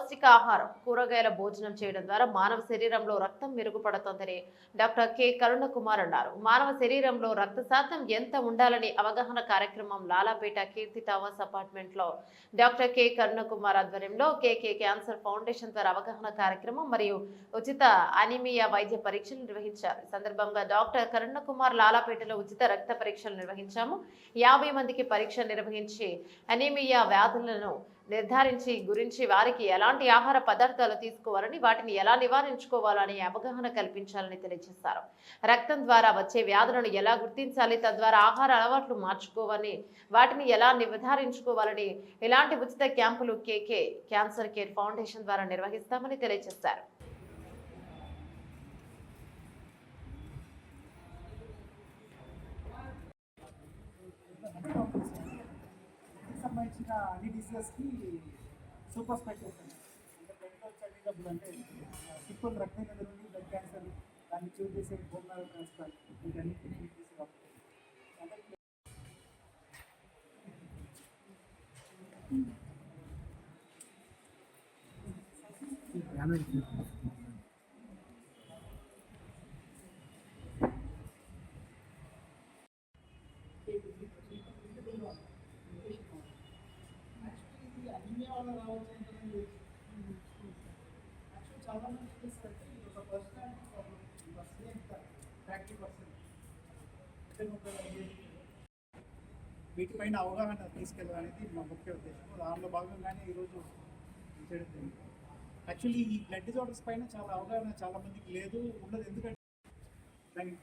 పౌష్టికాహారం కూరగాయల భోజనం చేయడం ద్వారా మానవ శరీరంలో రక్తం మెరుగుపడుతోందని డాక్టర్ కె. కరుణ కుమార్ అన్నారు. మానవ శరీరంలో రక్త శాతం ఎంత ఉండాలని అవగాహన కార్యక్రమం లాలాపేట కీర్తి టవర్స్ అపార్ట్మెంట్లో డాక్టర్ కె. కరుణ కుమార్ ఆధ్వర్యంలో కేకే క్యాన్సర్ ఫౌండేషన్ ద్వారా అవగాహన కార్యక్రమం మరియు ఉచిత అనిమియా వైద్య పరీక్షలు నిర్వహించారు. సందర్భంగా డాక్టర్ కరుణ కుమార్ లాలాపేటలో ఉచిత రక్త పరీక్షలు నిర్వహించాము. యాభై మందికి పరీక్ష నిర్వహించి అనీమియా వ్యాధులను నిర్ధారించి గురించి వారికి ఎలాంటి ఆహార పదార్థాలు తీసుకోవాలని వాటిని ఎలా నివారించుకోవాలని అవగాహన కల్పించాలని తెలియజేశారు. రక్తం ద్వారా వచ్చే వ్యాధులను ఎలా గుర్తించాలి తద్వారా ఆహార అలవాట్లు మార్చుకోవాలని వాటిని ఎలా నిర్ధారించుకోవాలని ఇలాంటి ఉచిత క్యాంపులు కేకే క్యాన్సర్ కేర్ ఫౌండేషన్ ద్వారా నిర్వహిస్తామని తెలియజేశారు. సంబంధించిన అన్ని డిసీజెస్కి సూపర్ స్పెషలిస్ట్ అంటే బ్లడ్లో వచ్చే అంటే సింపుల్ రక్తం నుండి బ్లడ్ క్యాన్సర్ దాన్ని చూస్ చేసే బోన్ మ్యారో ట్రాన్స్ప్లాంట్ వీటన్ని మంది చూస్తే ఇది ఒక పర్సనాలిటీ ప్రాబ్లం థర్టీ పర్సెంట్ వీటిపైన అవగాహన తీసుకెళ్ళాలనేది మా ముఖ్య ఉద్దేశం. దానిలో భాగంగానే ఈరోజు చేయడం యాక్చువల్లీ ఈ బ్లడ్ డిజార్డర్స్ పైన చాలా అవగాహన చాలా మందికి లేదు ఉండదు. ఎందుకంటే దాన్ని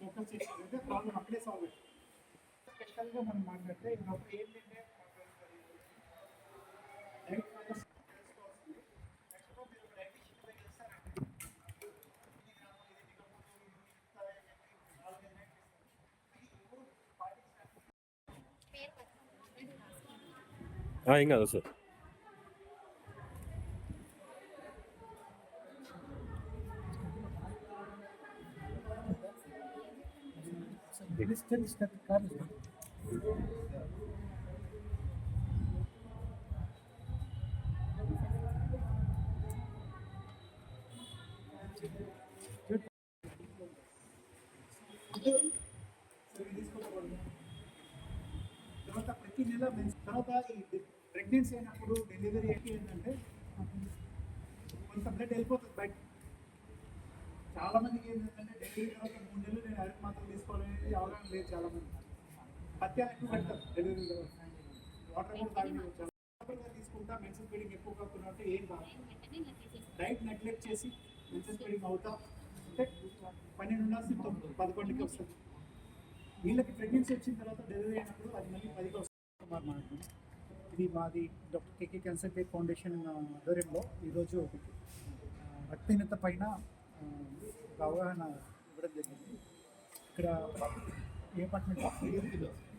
ఫోకస్ చేసేది ప్రాబ్లం అక్కడే సాల్వ్ అవుతుంది. స్పెషల్గా మనం మాట్లాడితే ఇప్పుడు ఏంటంటే ఆ, ఏం కాదు సార్ Listed step కాదు తర్వాత ప్రతి నెల మెన్స్ తర్వాత ఈ ప్రెగ్నెన్సీ అయినప్పుడు డెలివరీ అయితే ఏంటంటే కొంత బ్లడ్ వెళ్ళిపోతుంది బయట. చాలా మందికి ఏంటంటే డెలివరీ తర్వాత మూడు నెలలు నేను ఐరన్ మాత్రం తీసుకోవాలనేది అవగాహన లేదు చాలా మంది పత్యాలు ఎక్కువ పెడతారు డెలివరీ తర్వాత వాటర్ కూడా తాగి చాలా తీసుకుంటా మెన్సన్ ఫీడింగ్ ఎక్కువ కాకుండా అంటే ఏం కాదు డైట్ నెగ్లెక్ట్ చేసి మెన్సన్ ఫీడింగ్ అవుతా అంటే పన్నెండు ఉండాల్సి తొమ్మిది పదకొండుకి వస్తుంది. వీళ్ళకి ప్రెగ్నెన్సీ వచ్చిన తర్వాత డెలివరీ అయినప్పుడు అది మళ్ళీ పదికి వస్తుంది. కుమార్ మనకు ఇది మాది doctor KK cancer care foundation ఆధ్వర్యంలో ఈరోజు ఒకటి రక్తహీనత పైన అవగాహన ఇవ్వడం జరిగింది. ఇక్కడ ఏ అపార్ట్మెంట్?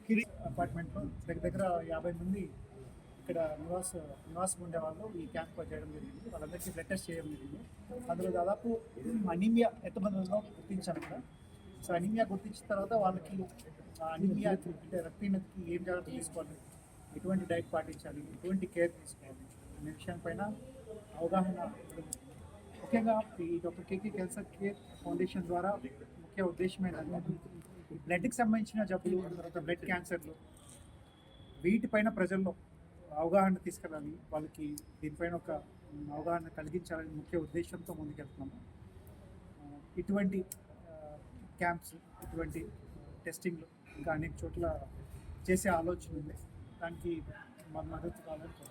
కిరి అపార్ట్మెంట్లో దగ్గర దగ్గర యాభై మంది ఇక్కడ నివాస నివాసం ఉండేవాళ్ళు ఈ క్యాంప్ చేయడం జరిగింది. వాళ్ళందరికీ బ్లడ్ టెస్ట్ చేయడం జరిగింది. అందులో దాదాపు అనీమియా ఎంతమందిలో గుర్తించాను ఇక్కడ సో అనీమియా గుర్తించిన తర్వాత వాళ్ళకి అనీమియా అంటే రక్తహీనతకి ఏం జాగ్రత్త తీసుకోవాలి? ఎటువంటి డైట్ పాటించాలి ఎటువంటి కేర్ తీసుకోవాలి. అనే పైన అవగాహన ముఖ్యంగా ఈ doctor KK cancer care foundation ద్వారా ముఖ్య ఉద్దేశం ఏంటంటే బ్లడ్కి సంబంధించిన జబ్బులు తర్వాత బ్లడ్ క్యాన్సర్లు వీటిపైన ప్రజల్లో అవగాహన తీసుకెళ్ళాలి. వాళ్ళకి దీనిపైన ఒక అవగాహన కలిగించాలని ముఖ్య ఉద్దేశంతో ముందుకెళ్తున్నాము. ఇటువంటి క్యాంప్స్ ఇటువంటి టెస్టింగ్లు ఇంకా అనేక చోట్ల చేసే ఆలోచన ఉంది. దానికి మా మద్దతు కావాలని కోరుతున్నాను.